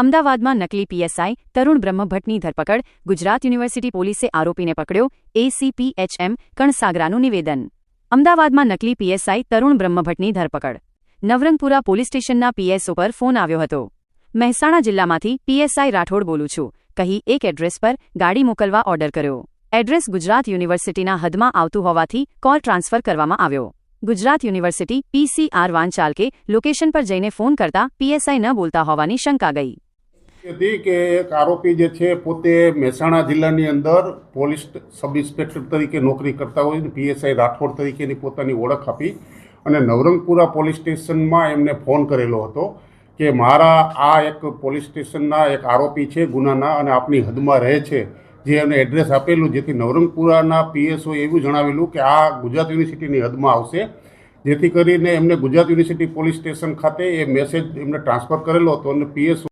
અમદાવાદમાં નકલી પીએસઆઈ તરુણ બ્રહ્મભટ્ટની ધરપકડ, ગુજરાત યુનિવર્સિટી પોલીસે આરોપીને પકડ્યો, એસીપીએચએમ કણસાગરાનું નિવેદન. અમદાવાદમાં નકલી પીએસઆઈ તરુણ બ્રહ્મભટ્ટની ધરપકડ. નવરંગપુરા પોલીસ સ્ટેશનના પીએસઓ પર ફોન આવ્યો હતો. મહેસાણા જિલ્લામાંથી પીએસઆઈ રાઠોડ બોલું છું. કહી એક એડ્રેસ પર ગાડી મોકલવા ઓર્ડર કર્યો. એડ્રેસ ગુજરાત યુનિવર્સિટીના હદમાં આવતું હોવાથી કોલ ટ્રાન્સફર કરવામાં આવ્યો. ગુજરાત યુનિવર્સિટી પીસીઆર વાન ચાલકે લોકેશન પર જઈને ફોન કરતા પીએસઆઈ ન બોલતા હોવાની શંકા ગઈ. હતી કે એક આરોપી જે છે પોતે મહેસાણા જિલ્લાની અંદર પોલીસ સબ ઇન્સ્પેક્ટર તરીકે નોકરી કરતા હોય ને પીએસઆઈ રાઠોડ તરીકેની પોતાની ઓળખ આપી અને નવરંગપુરા પોલીસ સ્ટેશનમાં એમને ફોન કરેલો હતો કે મારા આ એક પોલીસ સ્ટેશનના એક આરોપી છે ગુનાના અને આપની હદમાં રહે છે, જે એમને એડ્રેસ આપેલું જેથી નવરંગપુરાના પીએસઓ એવું જણાવેલું કે આ ગુજરાત યુનિવર્સિટીની હદમાં આવશે. જેથી કરીને એમને ગુજરાત યુનિવર્સિટી પોલીસ સ્ટેશન ખાતે એ મેસેજ એમને ટ્રાન્સફર કરેલો હતો અને પીએસ